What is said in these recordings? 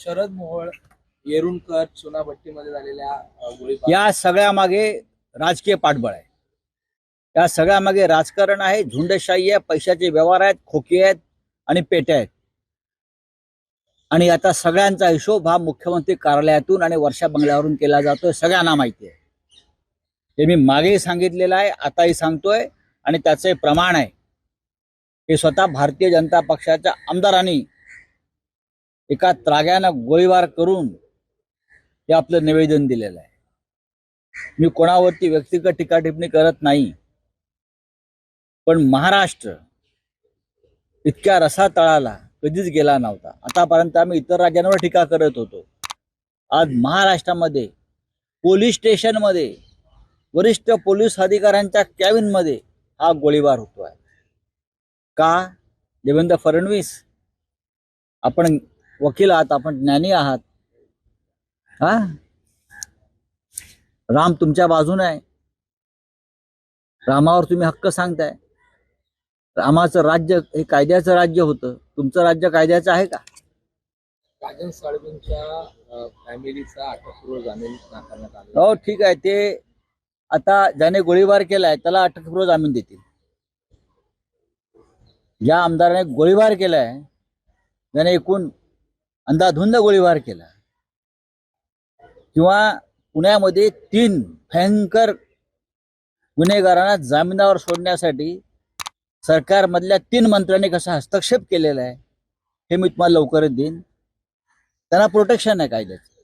शरद मोहोळ येरुणकर चुनाभट्टीमध्ये झालेल्या गोळीबार या सगळ्या मागे राजकीय पाठबळ आहे. या सगळ्या मागे राजकारण आहे झुंडशाही आहे पैशाचे व्यवहार आहेत खोके आहेत आणि पेट्या आहेत. आणि आता सगळ्यांचा हिशोब हा मुख्यमंत्री कार्यालयातून आणि वर्षा बंगल्यावरून केला जातोय सगळ्यांना माहिती आहे. हे मी मागेही सांगितलेलं आहे आताही सांगतोय आणि त्याचे प्रमाण आहे. हे स्वतः भारतीय जनता पक्षाच्या आमदारांनी एका त्राग्यानं गोळीबार करून हे आपलं निवेदन दिलेलं आहे. मी कोणावरती व्यक्तिगत टीका टिप्पणी करत नाही पण महाराष्ट्र इतक्या रसातळाला कधीच गेला नव्हता. आतापर्यंत आम्ही इतर राज्यांवर टीका करत होतो. आज महाराष्ट्रामध्ये पोलीस स्टेशनमध्ये वरिष्ठ पोलीस अधिकाऱ्यांच्या कॅबिनमध्ये हा गोळीबार होतो आहे का? देवेंद्र फडणवीस आपण वकील आहात आपण ज्ञानी आहात. हा? राम तुमच्या बाजूने आहे. रामावर तुम्ही हक्क सांगताय. रामाचं राज्य हे कायद्याचं राज्य होतं. तुमचं राज्य कायद्याचं आहे का? राजन साळवींच्या फॅमिलीचा अटकपूर्व जामीन नाकारण्यात आला हो ठीक आहे. ते आता ज्याने गोळीबार केलाय त्याला अटकपूर्व जामीन देतील. ज्या आमदाराने गोळीबार केलाय. ज्याने एकूण अंधाधुंद गोळीबार केला. किंवा पुण्यामध्ये तीन भयंकर गुन्हेगारांना जामिनावर सोडण्यासाठी सरकारमधल्या तीन मंत्र्यांनी कसा हस्तक्षेप केलेला आहे हे मी तुम्हाला लवकरच देईन. त्यांना प्रोटेक्शन आहे कायद्याचं.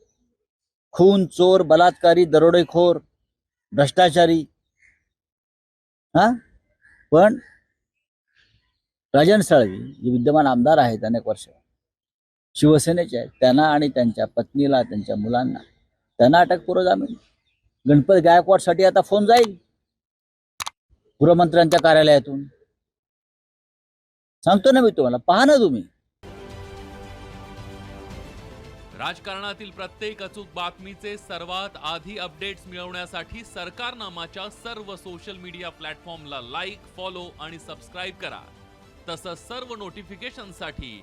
खून चोर बलात्कारी दरोडेखोर भ्रष्टाचारी. हा? पण राजन साळवी जे विद्यमान आमदार आहेत अनेक वर्ष शिवसेनेचे आहेत. त्यांना आणि त्यांच्या पत्नीला त्यांच्या मुलांना. त्यांना अटकपूर्व जामीन गणपत गायकवाडसाठी आता फोन जाईल. गृहमंत्र्यांच्या कार्यालयातून. सांगतो ना मी तुम्हाला पहा ना तुम्ही. राजकारणातील प्रत्येक अचूक बातमीचे सर्वात आधी अपडेट्स मिळवण्यासाठी सरकारनामाच्या सर्व सोशल मीडिया प्लॅटफॉर्मला लाईक फॉलो आणि सबस्क्राईब करा. तसंच सर्व नोटिफिकेशनसाठी